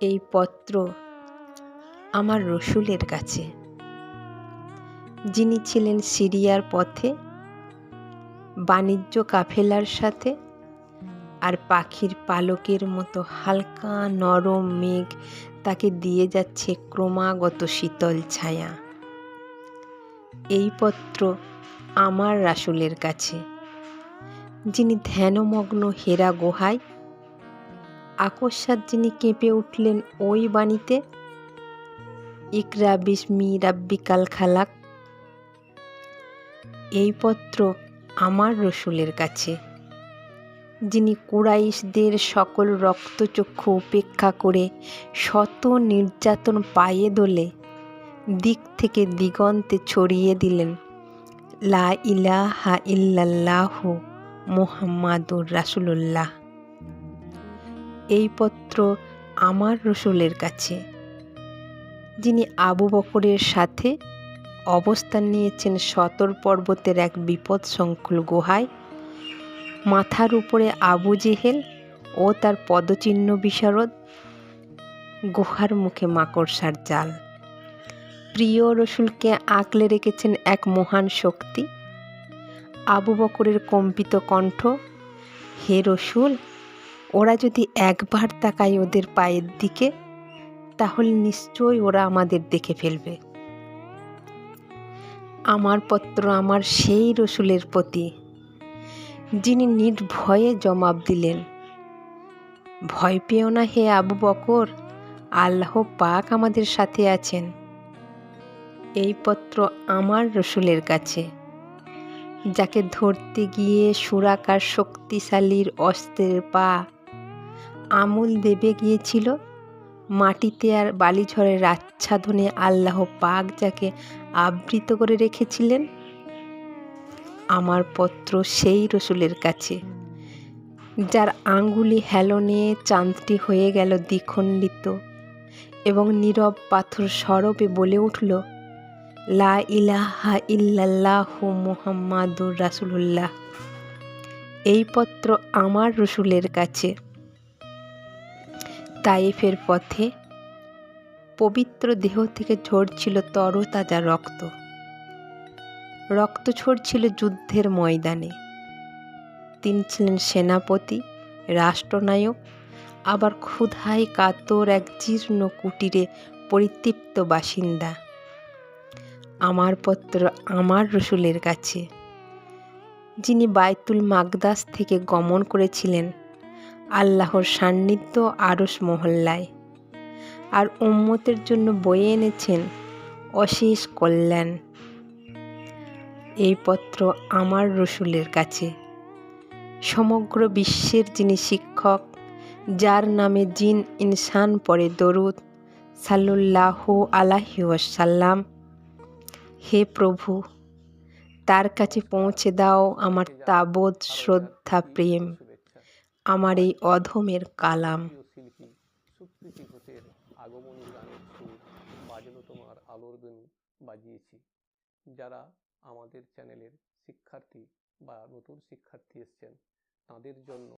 এই পত্র আমার রসুলের কাছে। যিনি ছিলেন সিরিয়ার পথে, বাণিজ্য কাফেলার সাথে আর পাখির পালকের মতো হালকা নরম মেঘ তাকে দিয়ে যাচ্ছে ক্রমাগত শীতল ছায়া। এই পত্র আমার রাসুলের কাছে, যিনি ধ্যানমগ্ন হেরা গুহায় আকস্মাত যিনি কেঁপে উঠলেন ওই বাণীতে, ইকরা বিস্মি রাব্বিকাল খালাক এই পত্র আমার রসুলের কাছে, যিনি কুরাইশদের সকল রক্তচক্ষু উপেক্ষা করে শত নির্যাতন পায়ে দোলে, দিক থেকে দিগন্তে ছড়িয়ে দিলেন, লা ইলাহা ইল্লাল্লাহ মোহাম্মাদুর রাসুলুল্লাহ এই পত্র আমার রসুলের কাছে। যিনি আবু বকরের সাথে অবস্থান নিয়েছেন সতর পর্বতের এক বিপদ সংকুল গুহায়, মাথার উপরে আবু জেহেল ও তার পদচিহ্ন বিশারদ গুহার মুখে মাকড়সার জাল। প্রিয় রসুলকে আঁকলে রেখেছেন এক মহান শক্তি, আবু বকরের কম্পিত কণ্ঠ, হে রসুল ওরা যদি একবার তাকায় ওদের পায়ের দিকে, তাহলে নিশ্চয়ই ওরা আমাদের দেখে ফেলবে। আমার পত্র আমার সেই রসুলের প্রতি, যিনি নির্ভয়ে জবাব দিলেন, ভয় পেও না হে আবু বকর, আল্লাহ পাক আমাদের সাথে আছেন। এই পত্র আমার রসুলের কাছে, যাকে ধরতে গিয়ে সুরাকার শক্তিশালীর অস্ত্রের পা আমুল দেবে গিয়েছিল। মাটিতে আর বালিঝড়ের আচ্ছাদনে আল্লাহ পাক যাকে আবৃত করে রেখেছিলেন, আমার পত্র সেই রসুলের কাছে। যার আঙ্গুলি হেলনে চাঁদটি হয়ে গেল দ্বিখণ্ডিত এবং নীরব পাথর সরবে বলে উঠল, লা ইলাহা ইল্লাল্লাহ মুহাম্মাদুর রাসুলুল্লাহ। এই পত্র আমার রসুলের কাছে। তাইফের পথে পবিত্র দেহ থেকে ঝরছিল তরতাজা রক্ত। রক্ত ঝরছিল যুদ্ধের ময়দানে। তিনি ছিলেন সেনাপতি, রাষ্ট্রনায়ক, আবার ক্ষুধায় কাতর এক জীর্ণ কুটিরে পরিতৃপ্ত বাসিন্দা। আমার পত্র আমার রসুলের কাছে, যিনি বায়তুল মাগদাস থেকে গমন করেছিলেন আল্লাহর সান্নিধ্য আরস মহল্লায়। আর উম্মতের জন্য বয়ে এনেছেন অশেষ কল্যাণ। এই পত্র আমার রসুলের কাছে। সমগ্র বিশ্বের যিনি শিক্ষক, যার নামে জিন ইনসান পরে দরুদ সাল্লাহ আলাহি ওয়াসাল্লাম, হে প্রভু, তার কাছে পৌঁছে দাও আমার তাবৎ শ্রদ্ধা প্রেম আমার এই অধমের কালাম। শিল্পী ঘোষের তোমার আলোর বাজিয়েছি। যারা আমাদের চ্যানেলের শিক্ষার্থী বা নতুন শিক্ষার্থী এসছেন, তাদের জন্য